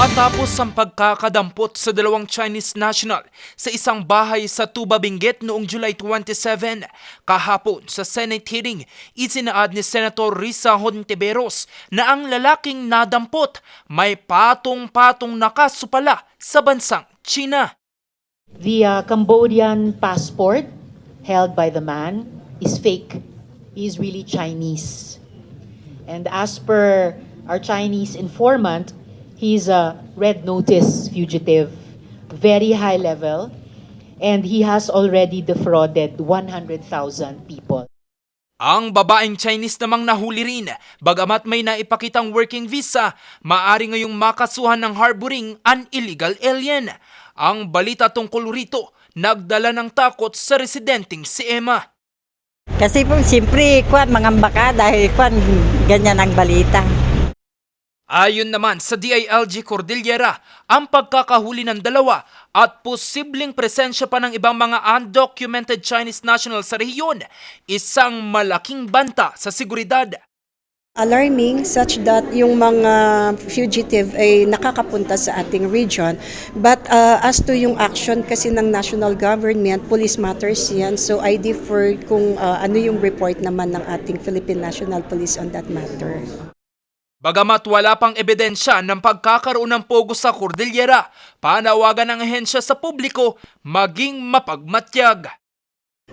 Matapos ang pagkakadampot sa dalawang Chinese national sa isang bahay sa Tuba Benguet noong July 27, kahapon sa Senate hearing, isinaad ni Senator Risa Hontiveros na ang lalaking nadampot may patong-patong nakasupala sa bansang China. The uh, Cambodian passport held by the man is fake. He is really Chinese. And as per our Chinese informant, he's a red notice fugitive, very high level, and he has already defrauded 100,000 people. Ang babaeng Chinese namang nahuli rin, bagamat may naipakitang working visa, maari ngayong makasuhan ng harboring an illegal alien. Ang balita tungkol rito, nagdala ng takot sa residenteng si Emma. Kasi po, siyempre, kwan, mangamba ka dahil kwan, ganyan ang balita. Ayon naman sa DILG Cordillera, ang pagkakahuli ng dalawa at posibleng presensya pa ng ibang mga undocumented Chinese national sa rehiyon, isang malaking banta sa seguridad. alarming such that yung mga fugitive ay nakakapunta sa ating region. But uh, as to yung action kasi ng national government, police matters yan. So I defer kung uh, ano yung report naman ng ating Philippine National Police on that matter. Bagamat wala pang ebidensya ng pagkakaroon ng pogo sa Cordillera, panawagan ng ahensya sa publiko maging mapagmatyag.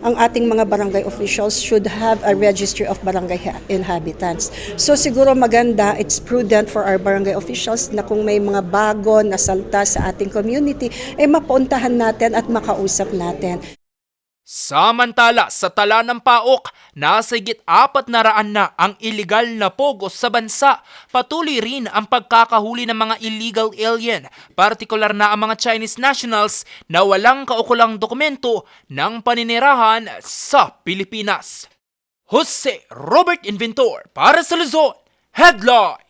Ang ating mga barangay officials should have a registry of barangay ha- inhabitants. So siguro maganda, it's prudent for our barangay officials na kung may mga bago na salta sa ating community, eh mapuntahan natin at makausap natin. Samantala, sa tala ng PAOK, nasa higit apat na raan na ang illegal na pogo sa bansa. Patuloy rin ang pagkakahuli ng mga illegal alien, partikular na ang mga Chinese nationals na walang kaukulang dokumento ng paninirahan sa Pilipinas. Jose Robert Inventor para sa Luzon, Headline!